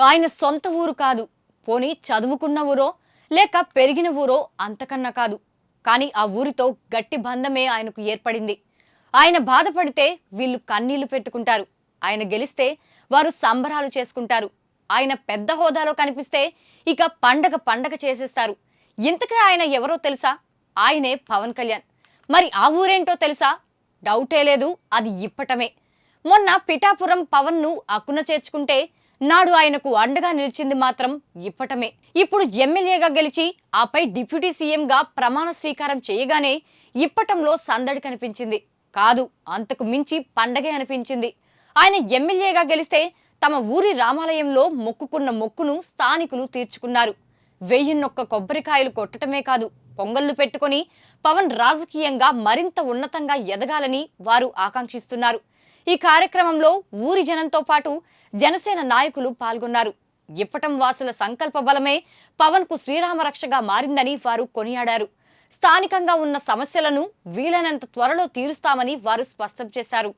ఆయన సొంత ఊరు కాదు. పోనీ చదువుకున్న ఊరో లేక పెరిగిన ఊరో అంతకన్నా కాదు. కానీ ఆ ఊరితో గట్టి బంధమే ఆయనకు ఏర్పడింది. ఆయన బాధపడితే వీళ్ళు కన్నీళ్ళు పెట్టుకుంటారు. ఆయన గెలిస్తే వారు సంబరాలు చేసుకుంటారు. ఆయన పెద్ద హోదాలో కనిపిస్తే ఇక పండగ పండగ చేసేస్తారు. ఇంతకే ఆయన ఎవరో తెలుసా? ఆయనే పవన్ కళ్యాణ్. మరి ఆ ఊరేంటో తెలుసా? డౌటే లేదు అది ఇప్పటమే. మొన్న పిఠాపురం పవన్ను అక్కున చేర్చుకుంటే నాడు ఆయనకు అండగా నిలిచింది మాత్రం ఇప్పటమే. ఇప్పుడు ఎమ్మెల్యేగా గెలిచి ఆపై డిప్యూటీ సీఎంగా ప్రమాణ స్వీకారం చేయగానే ఇప్పటంలో సందడి కనిపించింది. కాదు అంతకు మించి పండగే అనిపించింది. ఆయన ఎమ్మెల్యేగా గెలిస్తే తమ ఊరి రామాలయంలో మొక్కుకున్న మొక్కును స్థానికులు తీర్చుకున్నారు. వెయ్యిన్నొక్క కొబ్బరికాయలు కొట్టటమే కాదు పొంగళ్ళు పెట్టుకొని పవన్ రాజకీయంగా మరింత ఉన్నతంగా ఎదగాలని వారు ఆకాంక్షిస్తున్నారు. ఈ కార్యక్రమంలో ఊరి జనంతో పాటు జనసేన నాయకులు పాల్గొన్నారు. ఇప్పటం వాసుల సంకల్ప బలమే పవన్కు శ్రీరామ రక్షగా మారిందని వారు కొనియాడారు. స్థానికంగా ఉన్న సమస్యలను వీలైనంత త్వరలో తీరుస్తామని వారు స్పష్టం చేశారు.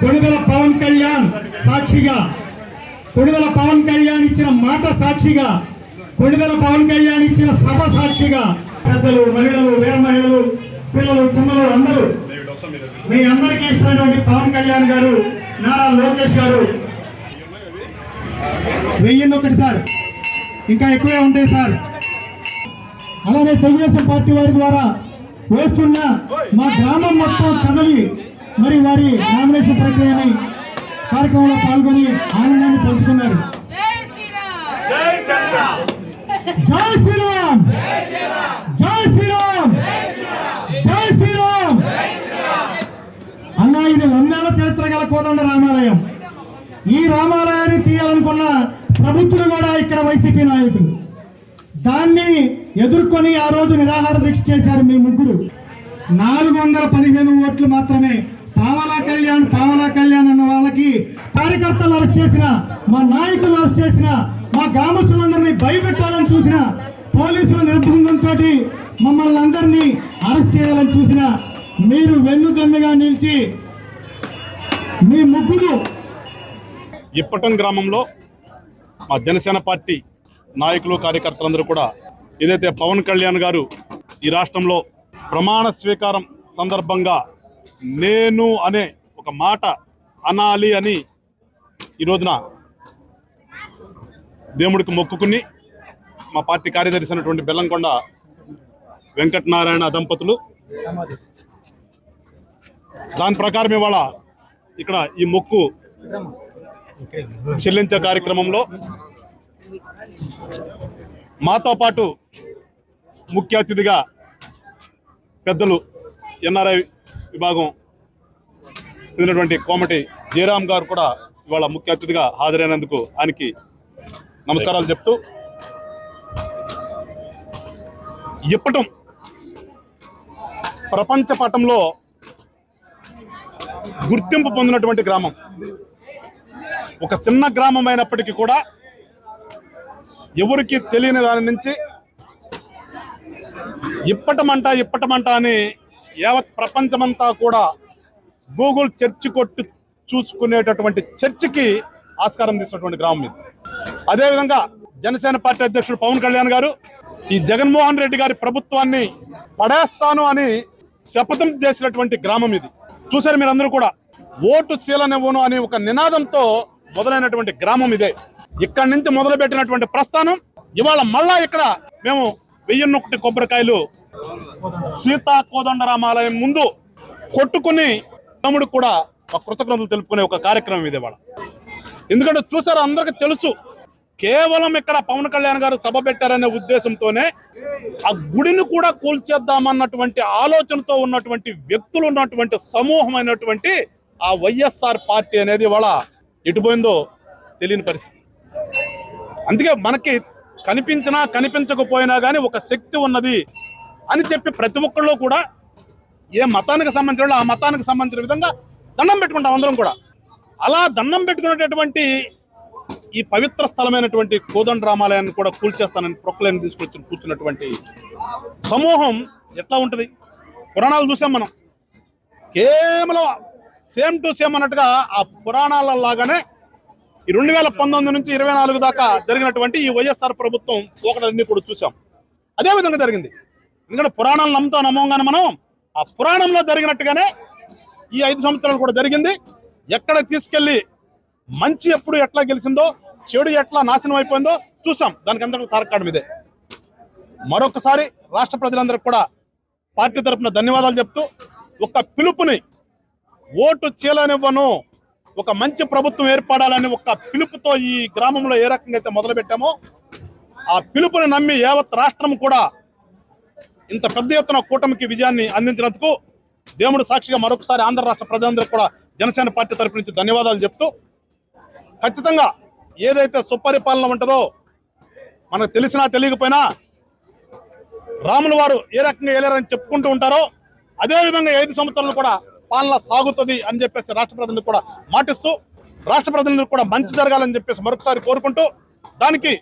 కొణిదల పవన్ కళ్యాణ్ సాక్షిగా కొణిదల పవన్ కళ్యాణ్ ఇచ్చిన మాట సాక్షిగా కొణిదల పవన్ కళ్యాణ్ ఇచ్చిన సభ సాక్షిగా పెద్దలు మహిళలు వీర మహిళలు పిల్లలు చిన్నలు అందరూ మీ అందరికీ ఇష్టమైనటువంటి పవన్ కళ్యాణ్ గారు నారా లోకేష్ గారు. వెయ్యింది ఒకటి సార్. ఇంకా ఎక్కువే ఉంటాయి సార్. అలానే తెలుగుదేశం పార్టీ వారి ద్వారా వేస్తున్న మా గ్రామం మొత్తం కదలి మరి వారి నామినేషన్ ప్రక్రియని కార్యక్రమంలో పాల్గొని ఆనందాన్ని పంచుకున్నారు. జై శ్రీరామ్! జై శ్రీరామ్! జై శ్రీరామ్! అన్న ఇది వందేళ్ళ చరిత్ర గల కోదండ రామాలయం. ఈ రామాలయాన్ని తీయాలనుకున్న ప్రభుత్వం కూడా ఇక్కడ వైసీపీ నాయకులు. దాన్ని ఎదుర్కొని ఆ రోజు నిరాహార దీక్ష చేశారు మీ ముగ్గురు. నాలుగు వందల పదిహేను ఓట్లు మాత్రమే పావలా కళ్యాణ్ పావలా కళ్యాణ్ అన్న వాళ్ళకి కార్యకర్తలు అరెస్ట్ చేసిన మా నాయకులు అరెస్ట్ చేసిన మా గ్రామస్తులందరినీ భయపెట్టాలని చూసిన పోలీసుల నిర్బంధంతో మమ్మల్ని అందరినీ అరెస్ట్ చేయాలని చూసిన మీరు వెన్నుదన్నుగా నిలిచి మీ ముగ్గురు. ఇప్పటం గ్రామంలో మా జనసేన పార్టీ నాయకులు కార్యకర్తలందరూ కూడా ఏదైతే పవన్ కళ్యాణ్ గారు ఈ రాష్ట్రంలో ప్రమాణ స్వీకారం సందర్భంగా నేను అనే ఒక మాట అనాలి అని ఈ రోజున దేవుడికి మొక్కుకుని మా పార్టీ కార్యదర్శి అయినటువంటి బెల్లంకొండ వెంకటనారాయణ దంపతులు దాని ప్రకారం ఇవాళ ఇక్కడ ఈ మొక్కు చెల్లించే కార్యక్రమంలో మాతో పాటు ముఖ్య అతిథిగా పెద్దలు ఎన్ఆర్ఐ విభాగం చెందినటువంటి కోమటి జయరాం గారు కూడా ఇవాళ ముఖ్య అతిథిగా హాజరైనందుకు ఆయనకి నమస్కారాలు చెప్తూ ఇప్పటం ప్రపంచ పటంలో గుర్తింపు పొందినటువంటి గ్రామం. ఒక చిన్న గ్రామం అయినప్పటికీ కూడా ఎవరికి తెలియని దాని నుంచి ఇప్పటమంట ఇప్పటమంట అని యావత్ ప్రపంచమంతా కూడా గూగుల్ చర్చి కొట్టి చూసుకునేటటువంటి చర్చికి ఆస్కారం తీసినటువంటి గ్రామం ఇది. అదేవిధంగా జనసేన పార్టీ అధ్యక్షుడు పవన్ కళ్యాణ్ గారు ఈ జగన్మోహన్ రెడ్డి గారి ప్రభుత్వాన్ని పడేస్తాను అని శపథం చేసినటువంటి గ్రామం ఇది. చూసారు మీరందరూ కూడా ఓటు శీలనివ్వను అనే ఒక నినాదంతో మొదలైనటువంటి గ్రామం ఇదే. ఇక్కడి నుంచి మొదలుపెట్టినటువంటి ప్రస్థానం. ఇవాళ మళ్ళా ఇక్కడ మేము వెయ్యిన్నొకటి కొబ్బరికాయలు సీతా కోదండరామాలయం ముందు కొట్టుకుని తమ్ముడు కూడా ఒక కృతజ్ఞతలు తెలుపుకునే ఒక కార్యక్రమం ఇది ఇవాళ. ఎందుకంటే చూసారు అందరికీ తెలుసు కేవలం ఇక్కడ పవన్ కళ్యాణ్ గారు సభ పెట్టారనే ఉద్దేశంతోనే ఆ గుడిని కూడా కూల్చేద్దామన్నటువంటి ఆలోచనతో ఉన్నటువంటి వ్యక్తులు ఉన్నటువంటి సమూహమైనటువంటి ఆ వైఎస్ఆర్ పార్టీ అనేది ఇవాళ ఎటుపోయిందో తెలియని పరిస్థితి. అందుకే మనకి కనిపించినా కనిపించకపోయినా కానీ ఒక శక్తి ఉన్నది అని చెప్పి ప్రతి ఒక్కళ్ళు కూడా ఏ మతానికి సంబంధించిన ఆ మతానికి సంబంధించిన విధంగా దండం పెట్టుకుంటాం అందరం కూడా. అలా దండం పెట్టుకునేటటువంటి ఈ పవిత్ర స్థలమైనటువంటి కోదండ రామాలయాన్ని కూడా కూల్చేస్తానని ప్రొక్లైన్ తీసుకొచ్చి కూర్చున్నటువంటి సమూహం ఎట్లా ఉంటుంది? పురాణాలు చూసాం మనం. కేవలం సేమ్ టు సేమ్ అన్నట్టుగా ఆ పురాణాల లాగానే ఈ రెండు వేల పంతొమ్మిది నుంచి ఇరవై నాలుగు దాకా జరిగినటువంటి ఈ వైఎస్ఆర్ ప్రభుత్వం ఒకటన్నీ కూడా చూసాం అదే విధంగా జరిగింది. ఎందుకంటే పురాణాలు నమ్ముతా నమ్మంగానే మనం ఆ పురాణంలో జరిగినట్టుగానే ఈ ఐదు సంవత్సరాలు కూడా జరిగింది. ఎక్కడ తీసుకెళ్ళి మంచి ఎప్పుడు ఎట్లా గెలిచిందో చెడు ఎట్లా నాశనం అయిపోయిందో చూసాం దానికి అందరికీ తారకాడం ఇదే. మరొకసారి రాష్ట్ర ప్రజలందరికీ కూడా పార్టీ తరపున ధన్యవాదాలు చెప్తూ ఒక పిలుపుని ఓటు చీలనివ్వను ఒక మంచి ప్రభుత్వం ఏర్పడాలని ఒక పిలుపుతో ఈ గ్రామంలో ఏ రకంగా అయితే మొదలుపెట్టామో ఆ పిలుపుని నమ్మి యావత్ రాష్ట్రం కూడా ఇంత పెద్ద ఎత్తున కూటమికి విజయాన్ని అందించినందుకు దేవుడు సాక్షిగా మరొకసారి ఆంధ్ర రాష్ట్ర ప్రజలందరికీ కూడా జనసేన పార్టీ తరపు నుంచి ధన్యవాదాలు చెప్తూ ఖచ్చితంగా ఏదైతే సుపరిపాలన ఉంటుందో మనకు తెలిసినా తెలియకపోయినా రాముల వారు ఏ రకంగా వెళ్ళారని చెప్పుకుంటూ ఉంటారో అదేవిధంగా ఐదు సంవత్సరాలు కూడా పాలన సాగుతుంది అని చెప్పేసి రాష్ట్ర ప్రజలను కూడా మాటిస్తూ రాష్ట్ర ప్రజలకు కూడా మంచి జరగాలని చెప్పేసి మరొకసారి కోరుకుంటూ దానికి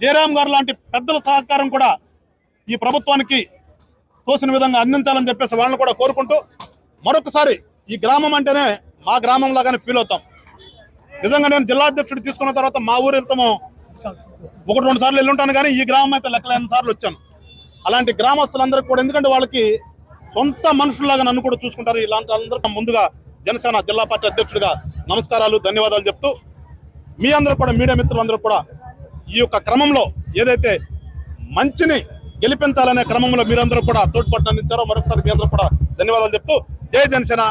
జయరాం గారు లాంటి పెద్దల సహకారం కూడా ఈ ప్రభుత్వానికి తోసిన విధంగా అందించాలని చెప్పేసి వాళ్ళని కూడా కోరుకుంటూ మరొకసారి ఈ గ్రామం అంటేనే మా గ్రామం లాగానే ఫీల్ అవుతాం. నిజంగా నేను జిల్లా అధ్యక్షుడు తీసుకున్న తర్వాత మా ఊరు వెళ్తాము ఒకటి రెండు సార్లు వెళ్ళి ఉంటాను కానీ ఈ గ్రామం అయితే లెక్కలేని సార్లు వచ్చాను. అలాంటి గ్రామస్తులందరికీ కూడా ఎందుకంటే వాళ్ళకి సొంత మనుషుల్లాగా నన్ను కూడా చూసుకుంటారు. ఇలాంటి అందరికీ ముందుగా జనసేన జిల్లా పార్టీ అధ్యక్షుడిగా నమస్కారాలు ధన్యవాదాలు చెప్తూ మీ అందరూ కూడా మీడియా మిత్రులందరూ కూడా ఈ యొక్క క్రమంలో ఏదైతే మంచిని గెలిపించాలనే క్రమంలో మీరందరూ కూడా తోడ్పాటు అందించారో మరొకసారి మీ అందరూ కూడా ధన్యవాదాలు చెప్తూ జై జనసేన.